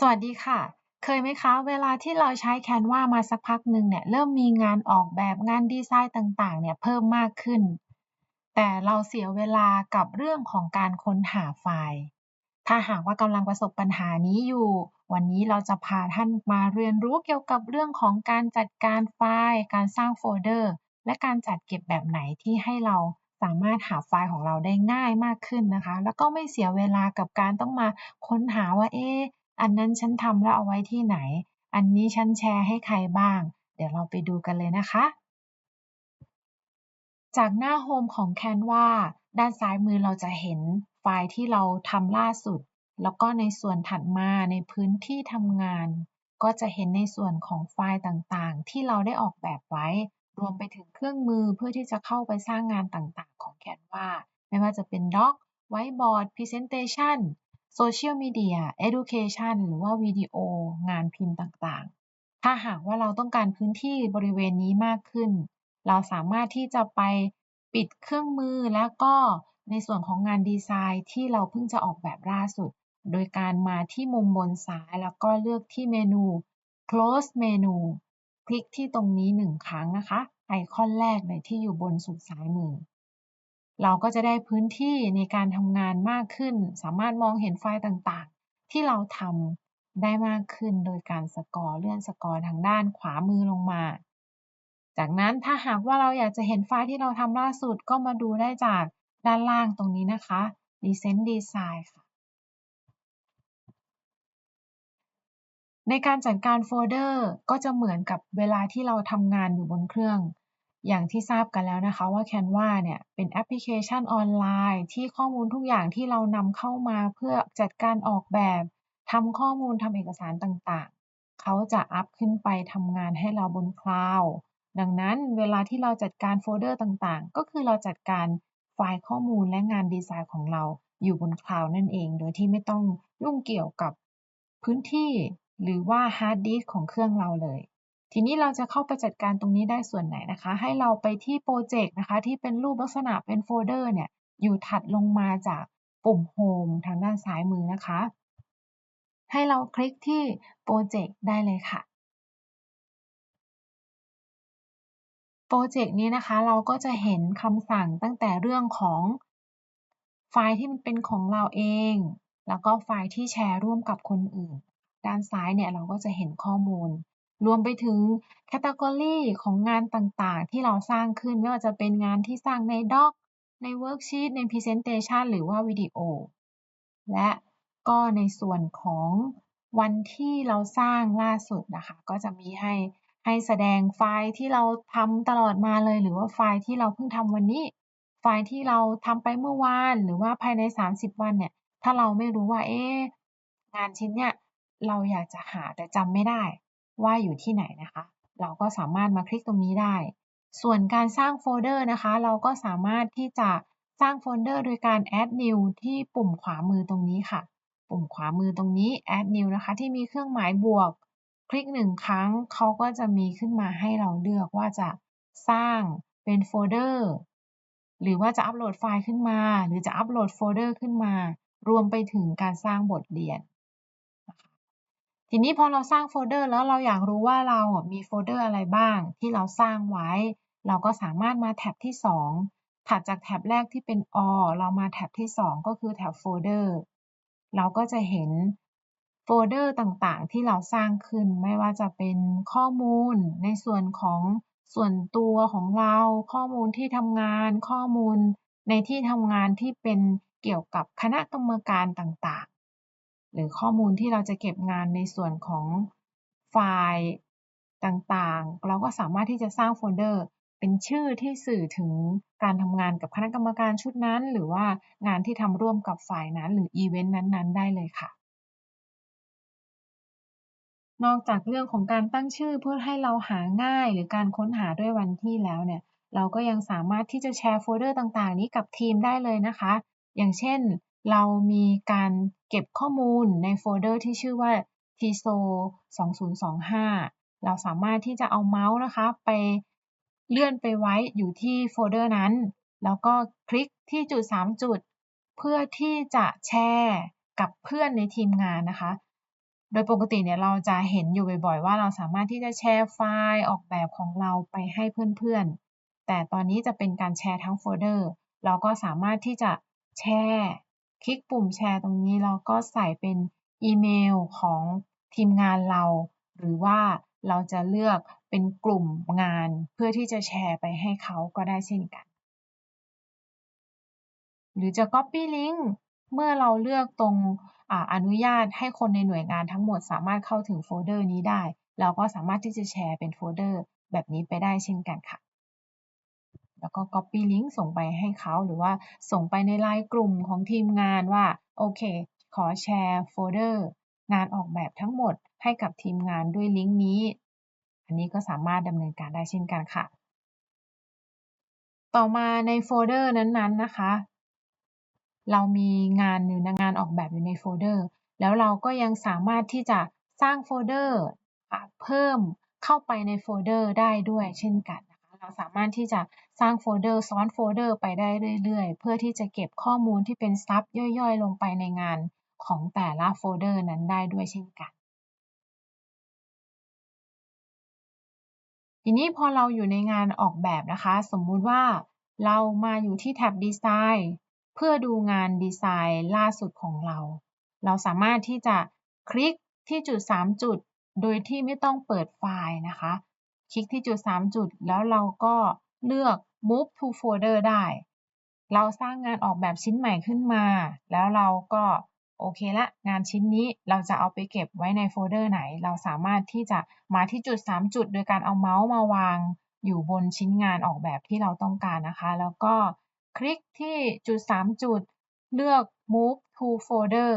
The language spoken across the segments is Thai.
สวัสดีค่ะ เคยไหมคะ เวลาที่เราใช้ Canva มาสักพักหนึ่งเนี่ย เริ่มมีงานออกแบบงานดีไซน์ต่างๆ เนี่ยเพิ่มมากขึ้น แต่เราเสียเวลากับเรื่องของการค้นหาไฟล์ ถ้าหากว่ากำลังประสบปัญหานี้อยู่ วันนี้เราจะพาท่านมาเรียนรู้เกี่ยวกับเรื่องของการจัดการไฟล์ การสร้างโฟลเดอร์ และการจัดเก็บแบบไหนที่ให้เราสามารถหาไฟล์ของเราได้ง่ายมากขึ้นนะคะ แล้วก็ไม่เสียเวลากับการต้องมาค้นหาว่าเอ๊ อันนั้นฉันทำแล้วเอาไว้ที่ไหน อันนี้ฉันแชร์ให้ใครบ้าง เดี๋ยวเราไปดูกันเลยนะคะ จากหน้าโฮมของ Canva ด้านซ้ายมือเราจะเห็นไฟล์ที่เราทำล่าสุด แล้วก็ในส่วนถัดมาในพื้นที่ทำงาน ก็จะเห็นในส่วนของไฟล์ต่างๆ ที่เราได้ออกแบบไว้ รวมไปถึงเครื่องมือเพื่อที่จะเข้าไปสร้างงานต่างๆ ของ Canva ไม่ว่าจะเป็น Doc Whiteboard Presentation Social Media Education หรือว่าวิดีโอ งานพิมพ์ต่างๆ ถ้าหากว่าเราต้องการพื้นที่บริเวณนี้มากขึ้น เราสามารถที่จะไปปิดเครื่องมือแล้วก็ในส่วนของงานดีไซน์ที่เราเพิ่งจะออกแบบล่าสุด โดยการมาที่มุมบนซ้ายแล้วก็เลือกที่เมนู close menu คลิกที่ตรงนี้หนึ่งครั้งนะคะ ไอคอนแรกเลยที่อยู่บนสุดซ้ายมือ เราก็จะได้พื้นที่ในการทำงานมากขึ้น สามารถมองเห็นไฟล์ต่างๆ ที่เราทำได้มากขึ้น โดยการสกอร์เลื่อนสกอร์ทางด้านขวามือลงมา จากนั้นถ้าหากว่าเราอยากจะเห็นไฟล์ที่เราทำล่าสุดก็มาดูได้จากด้านล่างตรงนี้นะคะ Recent Design ค่ะในการจัดการโฟลเดอร์ก็จะเหมือนกับเวลาที่เราทำงานอยู่บนเครื่อง อย่างที่ทราบกันแล้วนะคะว่า Canva เนี่ยเป็นแอปพลิเคชันออนไลน์ ที่ข้อมูลทุกอย่างที่เรานำเข้ามาเพื่อจัดการออกแบบทำข้อมูลทำเอกสารต่างๆ เขาจะอัพขึ้นไปทำงานให้เราบนคลาวด์ดังนั้นเวลาที่เราจัดการโฟลเดอร์ต่างๆ ก็คือเราจัดการไฟล์ข้อมูลและงานดีไซน์ของเราอยู่บนคลาวด์นั่นเอง โดยที่ไม่ต้องยุ่งเกี่ยวกับพื้นที่ หรือว่าฮาร์ดดิสก์ของเครื่องเราเลย ทีนี้เราจะเข้าไปจัดการตรงนี้ได้ส่วนไหนนะคะ ให้เราไปที่โปรเจกต์นะคะ ที่เป็นรูปลักษณะเป็นโฟลเดอร์เนี่ยอยู่ถัดลงมาจากปุ่มโฮมทางด้านซ้ายมือนะคะ ให้เราคลิกที่โปรเจกต์ได้เลยค่ะโปรเจกต์นี้นะคะเราก็จะเห็นคำสั่งตั้งแต่เรื่องของไฟล์ที่มันเป็นของเราเอง แล้วก็ไฟล์ที่แชร์ร่วมกับคนอื่น ด้านซ้ายเนี่ยเราก็จะเห็นข้อมูล รวมไปถึงแคตตากรีของงานต่างๆ ที่เราสร้างขึ้น ไม่ว่าจะเป็นงานที่สร้างในด็อกในเวิร์กชีตในพรีเซนเตชันหรือว่าวิดีโอ และก็ในส่วนของวันที่เราสร้างล่าสุดนะคะ ก็จะมีให้ให้แสดงไฟล์ที่เราทำตลอดมาเลย หรือว่าไฟล์ที่เราเพิ่งทำวันนี้ ไฟล์ที่เราทำไปเมื่อวาน หรือว่าภายใน 30 วันเนี่ย ถ้าเราไม่รู้ว่า เอ๊งานชิ้นเนี่ย เราอยากจะหาแต่จำไม่ได้ ว่าอยู่ที่ไหนนะคะ เราก็สามารถมาคลิกตรงนี้ได้ ส่วนการสร้างโฟลเดอร์นะคะ เราก็สามารถที่จะสร้างโฟลเดอร์โดยการ add new ที่ปุ่มขวามือตรงนี้ค่ะ ปุ่มขวามือตรงนี้ add new นะคะ ที่มีเครื่องหมายบวก คลิกหนึ่งครั้งเขาก็จะมีขึ้นมาให้เราเลือกว่าจะสร้างเป็นโฟลเดอร์หรือว่าจะอัปโหลดไฟล์ขึ้นมา หรือจะอัปโหลดโฟลเดอร์ขึ้นมา รวมไปถึงการสร้างบทเรียน ทีนี้พอเราสร้างโฟลเดอร์แล้วเราอยากรู้ว่าเรามีโฟลเดอร์อะไรบ้าง ที่เราสร้างไว้ เราก็สามารถมาแท็บที่ 2 ถัดจากแท็บแรกที่เป็น all เรามาแท็บที่ 2 ก็คือแท็บโฟลเดอร์เราก็จะเห็นโฟลเดอร์ต่างๆ ที่เราสร้างขึ้นไม่ว่าจะเป็นข้อมูลในส่วนของส่วนตัวของเรา ข้อมูลที่ทำงาน ข้อมูลในที่ทำงานที่เป็นเกี่ยวกับคณะกรรมการต่างๆ หรือข้อมูลที่เราจะเก็บงานในส่วนของไฟล์ต่างๆ เราก็สามารถที่จะสร้างโฟลเดอร์ เป็นชื่อที่สื่อถึงการทำงานกับคณะกรรมการชุดนั้น หรือว่างานที่ทำร่วมกับฝ่ายนั้น หรืออีเวนต์นั้นๆ ได้เลยค่ะ นอกจากเรื่องของการตั้งชื่อเพื่อให้เราหาง่าย หรือการค้นหาด้วยวันที่แล้วเนี่ย เราก็ยังสามารถที่จะแชร์โฟลเดอร์ต่างๆ นี้กับทีมได้เลยนะคะ อย่างเช่น เรามีการเก็บข้อมูลในโฟลเดอร์ที่ชื่อว่า TSO 2025 เราสามารถที่จะเอาเมาส์นะคะ ไปเลื่อนไปไว้อยู่ที่โฟลเดอร์นั้น แล้วก็คลิกที่จุด 3 จุด เพื่อที่จะแชร์กับเพื่อนในทีมงานนะคะ โดยปกติเนี่ยเราจะเห็นอยู่บ่อยๆ ว่าเราสามารถที่จะแชร์ไฟล์ออกแบบของเราไปให้เพื่อนๆ แต่ตอนนี้จะเป็นการแชร์ทั้งโฟลเดอร์ เราก็สามารถที่จะแชร์ คลิกปุ่มแชร์ตรงนี้แล้วก็ใส่เป็นอีเมลของทีมงานเรา หรือว่าเราจะเลือกเป็นกลุ่มงานเพื่อที่จะแชร์ไปให้เขาก็ได้เช่นกัน หรือจะ Copy Link เมื่อเราเลือกตรงอนุญาตให้คนในหน่วยงานทั้งหมดสามารถเข้าถึงโฟลเดอร์นี้ได้ เราก็สามารถที่จะแชร์เป็นโฟลเดอร์แบบนี้ไปได้เช่นกันค่ะ แล้วก็ Copy Link ส่งไปให้เขา หรือว่าส่งไปในไลน์กลุ่มของทีมงานว่า โอเค ขอแชร์โฟลเดอร์งานออกแบบทั้งหมดให้กับทีมงานด้วยลิงก์นี้ อันนี้ก็สามารถดำเนินการได้เช่นกันค่ะ ต่อมาในโฟลเดอร์นั้นๆนะคะ เรามีงานอยู่ในงานออกแบบอยู่ในโฟลเดอร์ แล้วเราก็ยังสามารถที่จะสร้างโฟลเดอร์เพิ่มเข้าไปในโฟลเดอร์ได้ด้วยเช่นกันนะ เราสามารถที่จะสร้างโฟลเดอร์ซ้อนโฟลเดอร์ไปได้เรื่อยๆ เพื่อที่จะเก็บข้อมูลที่เป็นซับย่อยๆ ลงไปในงานของแต่ละโฟลเดอร์นั้นได้ด้วยเช่นกัน ทีนี้พอเราอยู่ในงานออกแบบนะคะ สมมุติว่าเรามาอยู่ที่แท็บดีไซน์เพื่อดูงานดีไซน์ล่าสุดของเรา เราสามารถที่จะคลิกที่จุด 3 จุด โดยที่ไม่ต้องเปิดไฟล์นะคะ คลิกที่จุด 3 จุด แล้วเราก็เลือก move to folder ได้ เราสร้างงานออกแบบชิ้นใหม่ขึ้นมา แล้วเราก็โอเคละงานชิ้นนี้เราจะเอาไปเก็บไว้ในโฟลเดอร์ไหน เราสามารถที่จะมาที่จุด 3 จุด โดยการเอาเมาส์มาวางอยู่บนชิ้นงานออกแบบที่เราต้องการนะคะ แล้วก็คลิกที่จุด 3 จุด เลือก move to folder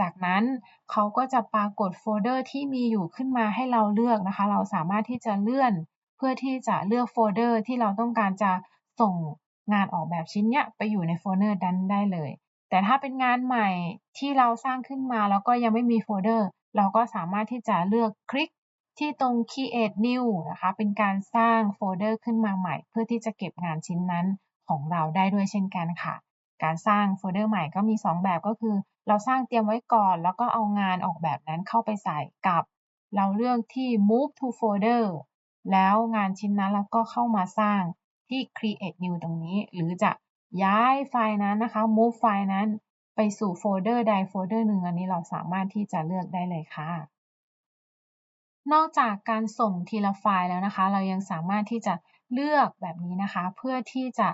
จากนั้นเขาก็จะปรากฏโฟลเดอร์ที่มีอยู่ขึ้นมาให้เราเลือกนะคะ เราสามารถที่จะเลื่อนเพื่อที่จะเลือกโฟลเดอร์ที่เราต้องการจะส่งงานออกแบบชิ้นนี้ไปอยู่ในโฟลเดอร์นั้นได้เลย แต่ถ้าเป็นงานใหม่ที่เราสร้างขึ้นมาแล้วก็ยังไม่มีโฟลเดอร์ เราก็สามารถที่จะเลือกคลิกที่ตรง create new นะคะ เป็นการสร้างโฟลเดอร์ขึ้นมาใหม่ เพื่อที่จะเก็บงานชิ้นนั้นของเราได้ด้วยเช่นกันค่ะ การสร้างโฟลเดอร์ใหม่ก็มี 2 แบบก็คือ เราสร้างเตรียมไว้ก่อน แล้วก็เอางานออกแบบนั้นเข้าไปใส่กับ เราเลือกที่ move to folder แล้วงานชิ้นนั้นเราก็เข้ามาสร้างที่ create new ตรงนี้ หรือจะย้ายไฟล์นั้นนะคะ move ไฟล์นั้นไปสู่โฟลเดอร์ใดโฟลเดอร์หนึ่งอันนี้เราสามารถที่จะเลือกได้เลยค่ะ นอกจากการส่งทีละไฟล์แล้วนะคะ เรายังสามารถที่จะเลือกแบบนี้นะคะ เพื่อที่จะ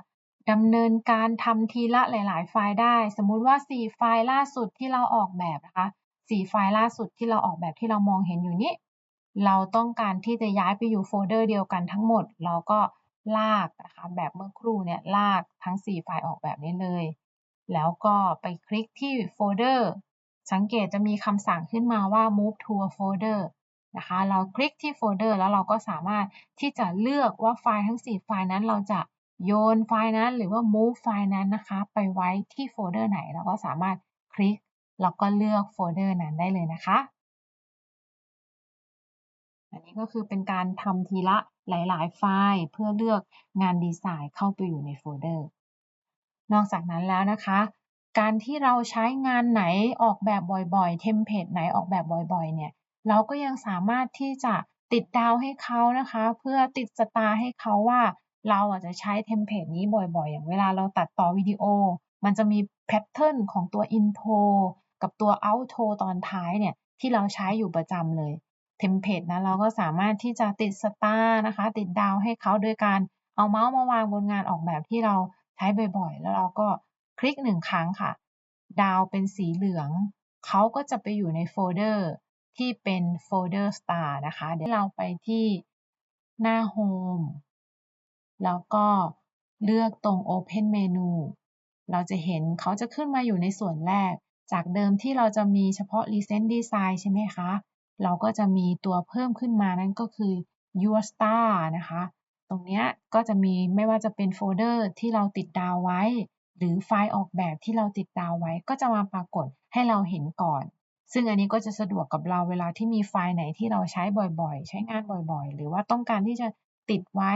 ดำเนินการทำทีละหลาย ๆ ไฟล์ได้ สมมุติว่า 4 ไฟล์ล่าสุดที่เราออกแบบนะคะ 4 ไฟล์ล่าสุดที่เราออกแบบที่เรามองเห็นอยู่นี้ เราต้องการที่จะย้ายไปอยู่โฟลเดอร์เดียวกันทั้งหมด เราก็ลากนะคะ แบบเมื่อครู่เนี่ยลากทั้ง 4 ไฟล์ออกแบบนี้เลย แล้วก็ไปคลิกที่โฟลเดอร์ สังเกตจะมีคำสั่งขึ้นมาว่า move to a folder นะคะ เราคลิกที่โฟลเดอร์แล้วเราก็สามารถที่จะเลือกว่าไฟล์ทั้ง 4 ไฟล์นั้นเราจะ โยนไฟล์นั้นหรือว่า move ไฟล์นั้นนะคะ ไปไว้ที่โฟลเดอร์ไหนเราก็สามารถคลิกแล้วก็เลือกโฟลเดอร์นั้นได้เลยนะคะ อันนี้ก็คือเป็นการทำทีละหลาย ๆ ไฟล์เพื่อเลือกงานดีไซน์เข้าไปอยู่ในโฟลเดอร์ นอกจากนั้นแล้วนะคะ การที่เราใช้งานไหนออกแบบบ่อย ๆ เทมเพลตไหนออกแบบบ่อยๆ เนี่ย เราก็ยังสามารถที่จะติดดาวให้เขานะคะ เพื่อติดสตาร์ให้เขาว่า เราอาจจะใช้เทมเพลตนี้บ่อยๆ อย่างเวลาเราตัดต่อวิดีโอ มันจะมีแพทเทิร์นของตัว intro กับตัว outro ตอนท้ายเนี่ย ที่เราใช้อยู่ประจำเลยเทมเพลตนะเราก็สามารถที่จะติดสตาร์นะคะ ติดดาวให้เขาโดยการเอาเมาส์มาวางบนงานออกแบบที่เราใช้บ่อยๆ แล้วเราก็คลิกหนึ่งครั้งค่ะ ดาวเป็นสีเหลือง เขาก็จะไปอยู่ในโฟลเดอร์ที่เป็นโฟลเดอร์ star นะคะ เดี๋ยวเราไปที่หน้า home แล้วก็เลือกตรง Open Menu เราจะเห็นเขาจะขึ้นมาอยู่ในส่วนแรก จากเดิมที่เราจะมีเฉพาะ Recent Design ใช่ไหมคะ เราก็จะมีตัวเพิ่มขึ้นมานั่นก็คือ Your Star นะคะ ตรงนี้ก็จะมีไม่ว่าจะเป็นโฟลเดอร์ที่เราติดดาวไว้ หรือไฟล์ออกแบบที่เราติดดาวไว้ ก็จะมาปรากฏให้เราเห็นก่อน ซึ่งอันนี้ก็จะสะดวกกับเราเวลาที่มีไฟล์ไหนที่เราใช้บ่อยๆ ใช้งานบ่อยๆ หรือว่าต้องการที่จะติดไว้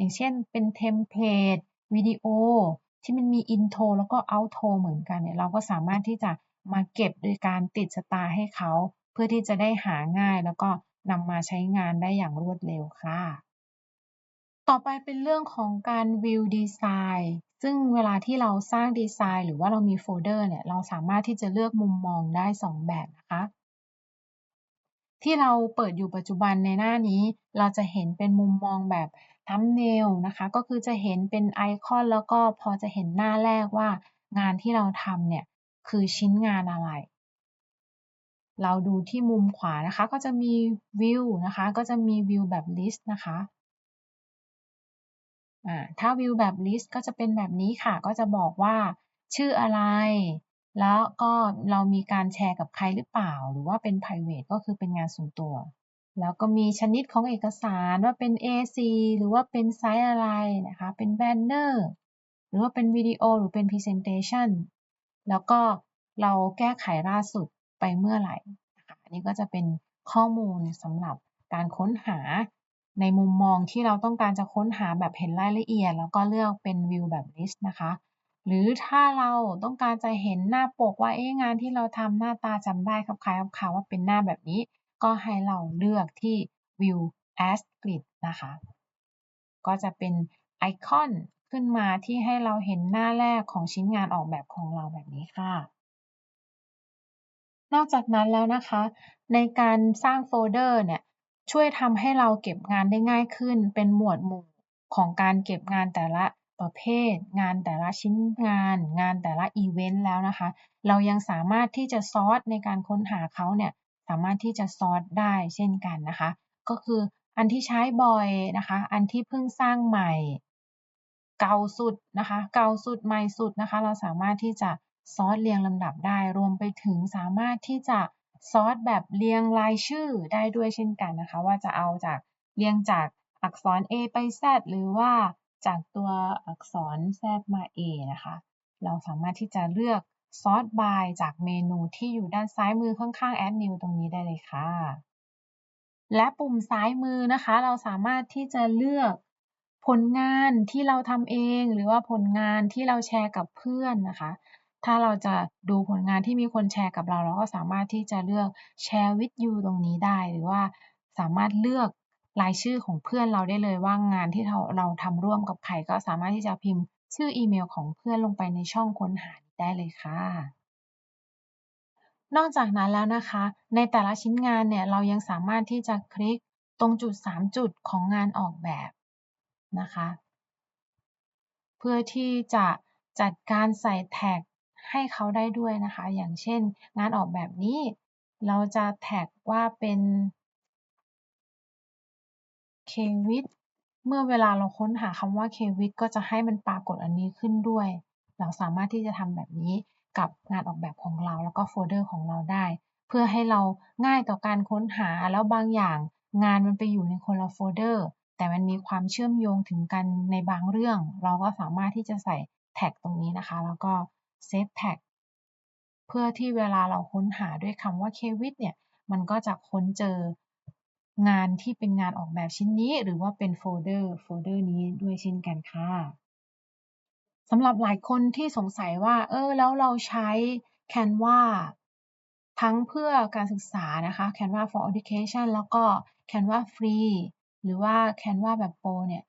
อย่างเช่นเป็นเทมเพลตวิดีโอที่มันมีอินโทรแล้วก็เอาโทรเหมือนกันเนี่ยเราก็สามารถที่จะมาเก็บโดยการติดสตาร์ให้เขา เพื่อที่จะได้หาง่ายแล้วก็นำมาใช้งานได้อย่างรวดเร็วค่ะ ต่อไปเป็นเรื่องของการ view design ซึ่งเวลาที่เราสร้างดีไซน์ หรือว่าเรามีโฟลเดอร์เนี่ยเราสามารถที่จะเลือกมุมมองได้ 2 แบบนะคะ ที่เราเปิดอยู่ปัจจุบันในหน้านี้ เราจะเห็นเป็นมุมมองแบบ thumbnail นะคะ ก็คือจะเห็นเป็นไอคอนแล้วก็พอจะเห็นหน้าแรกว่างานที่เราทำเนี่ย คือชิ้นงานอะไร เราดูที่มุมขวานะคะ ก็จะมีวิวนะคะ ก็จะมีวิวแบบ list นะคะถ้าวิวแบบ list ก็จะเป็นแบบนี้ค่ะ ก็จะบอกว่า ชื่ออะไร แล้วก็เรามีการแชร์กับใครหรือเปล่า หรือว่าเป็น private ก็คือเป็นงานส่วนตัว แล้วก็มีชนิดของเอกสารว่าเป็น A4 หรือว่าเป็นไซส์อะไรนะคะ เป็นแบนเนอร์หรือว่าเป็นวิดีโอหรือเป็น presentation แล้วก็เราแก้ไขล่าสุดไปเมื่อไหร่นะคะอันนี้ก็จะเป็นข้อมูลสำหรับการค้นหาในมุมมองที่เราต้องการจะค้นหาแบบเห็นรายละเอียด แล้วก็เลือกเป็นวิวแบบ list นะคะ หรือถ้าเราต้องการจะเห็นหน้าปกว่าเอ๊ะงานที่เราทำหน้าตาจำได้ครับคล้ายครับคาว่าเป็นหน้าแบบนี้ ก็ให้เราเลือกที่ view as grid นะคะ ก็จะเป็นไอคอนขึ้นมาที่ให้เราเห็นหน้าแรกของชิ้นงานออกแบบของเราแบบนี้ค่ะ นอกจากนั้นแล้วนะคะ ในการสร้างโฟลเดอร์เนี่ยช่วยทำให้เราเก็บงานได้ง่ายขึ้น เป็นหมวดหมู่ของการเก็บงานแต่ละ ประเภท งานแต่ละชิ้นงาน งานแต่ละอีเวนต์แล้วนะคะ เรายังสามารถที่จะซอร์สในการค้นหาเขาเนี่ยสามารถที่จะซอร์สได้เช่นกันนะคะ ก็คืออันที่ใช้บ่อยนะคะ อันที่เพิ่งสร้างใหม่ เก่าสุดนะคะ เก่าสุดใหม่สุดนะคะ เราสามารถที่จะซอร์สเรียงลำดับได้ รวมไปถึงสามารถที่จะซอร์สแบบเรียงรายชื่อได้ด้วยเช่นกันนะคะ ว่าจะเอาจากเรียงจากอักษร A ไป Z หรือว่า จากตัวอักษร Z มา A นะคะ เราสามารถที่จะเลือก Sort by จากเมนูที่อยู่ด้านซ้ายมือข้างๆ Add New ตรงนี้ได้เลยค่ะ และปุ่มซ้ายมือนะคะ เราสามารถที่จะเลือกผลงานที่เราทำเอง หรือว่าผลงานที่เราแชร์กับเพื่อนนะคะ ถ้าเราจะดูผลงานที่มีคนแชร์กับเรา เราก็สามารถที่จะเลือก Share with you ตรงนี้ได้ หรือว่าสามารถเลือก รายชื่อของเพื่อนเราได้เลยว่างานที่เราเราทำร่วมกับใครก็สามารถที่จะพิมพ์ชื่ออีเมลของเพื่อนลงไปในช่องค้นหาได้เลยค่ะ นอกจากนั้นแล้วนะคะ ในแต่ละชิ้นงานเนี่ยเรายังสามารถที่จะคลิกตรงจุด 3 จุดของงานออกแบบนะคะ เพื่อที่จะจัดการใส่แท็กให้เขาได้ด้วยนะคะ อย่างเช่น งานออกแบบนี้ เราจะแท็กว่าเป็น เควิดเมื่อเวลาเราค้นหาคำว่าเควิดก็จะให้มันปรากฏอันนี้ขึ้นด้วย เราสามารถที่จะทำแบบนี้กับงานออกแบบของเราแล้วก็โฟลเดอร์ของเราได้ เพื่อให้เราง่ายต่อการค้นหาแล้วบางอย่าง งานมันไปอยู่ในคนละโฟลเดอร์แต่มันมีความเชื่อมโยงถึงกันในบางเรื่อง เราก็สามารถที่จะใส่แท็กตรงนี้นะคะ แล้วก็ Save Tag เพื่อที่เวลาเราค้นหาด้วยคำว่า k v i t เนี่ยมันก็จะค้นเจอ งานที่เป็นงานออกแบบชิ้นนี้ หรือว่าเป็นโฟลเดอร์โฟลเดอร์นี้ด้วยเช่นกันค่ะสำหรับหลายคนที่สงสัยว่า เออ แล้วเราใช้ Canva ทั้งเพื่อการศึกษานะคะ Canva for Education แล้วก็ Canva Free หรือว่า Canva แบบโปรเนี่ย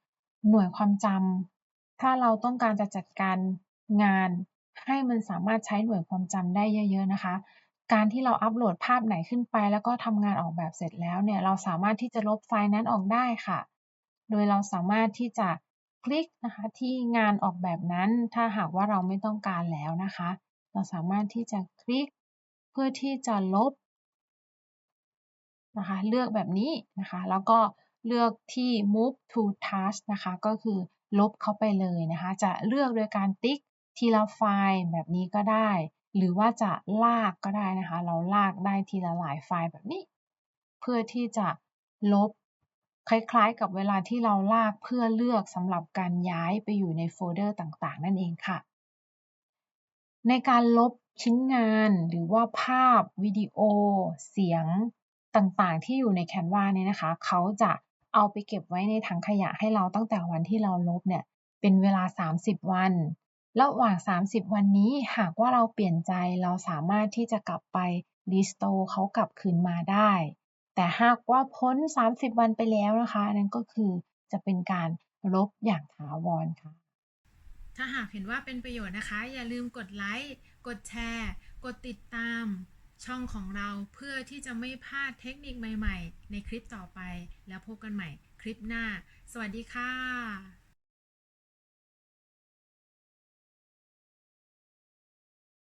หน่วยความจำ ถ้าเราต้องการจะจัดการงาน ให้มันสามารถใช้หน่วยความจำได้เยอะ ๆ นะคะ การที่เราอัปโหลดภาพไหนขึ้นไป แล้วก็ทำงานออกแบบเสร็จแล้วเนี่ยเราสามารถที่จะลบไฟล์นั้นออกได้ค่ะ โดยเราสามารถที่จะคลิกนะคะที่งานออกแบบนั้นถ้าหากว่าเราไม่ต้องการแล้วนะคะ เราสามารถที่จะคลิกเพื่อที่จะลบนะคะเลือกแบบนี้นะคะ แล้วก็เลือกที่ move to task นะคะ ก็คือลบเข้าไปเลยนะคะ จะเลือกโดยการติ๊กทีละไฟล์แบบนี้ก็ได้ หรือว่าจะลากก็ได้นะคะ เราลากได้ทีละหลายไฟล์แบบนี้ เพื่อที่จะลบคล้ายๆ กับเวลาที่เราลากเพื่อเลือกสำหรับการย้ายไปอยู่ในโฟลเดอร์ต่างๆ นั่นเองค่ะ ในการลบชิ้นงานหรือว่าภาพวิดีโอ เสียงต่างๆ ที่อยู่ใน Canva เนี่ยนะคะ เขาจะเอาไปเก็บไว้ในถังขยะให้เราตั้งแต่วันที่เราลบเนี่ย เป็นเวลา 30 วัน ระหว่าง 30 วันนี้หากว่าเราเปลี่ยนใจเราสามารถที่จะกลับไป restore เขากลับคืนมาได้ แต่หากว่าพ้น 30 วันไปแล้วนะคะนั่นก็คือจะเป็นการลบอย่างถาวรค่ะ ถ้าหากเห็นว่าเป็นประโยชน์นะคะ อย่าลืมกดไลค์กดแชร์ กดติดตามช่องของเราเพื่อที่จะไม่พลาดเทคนิคใหม่ ๆ ในคลิปต่อไปแล้วพบกันใหม่คลิปหน้า สวัสดีค่ะ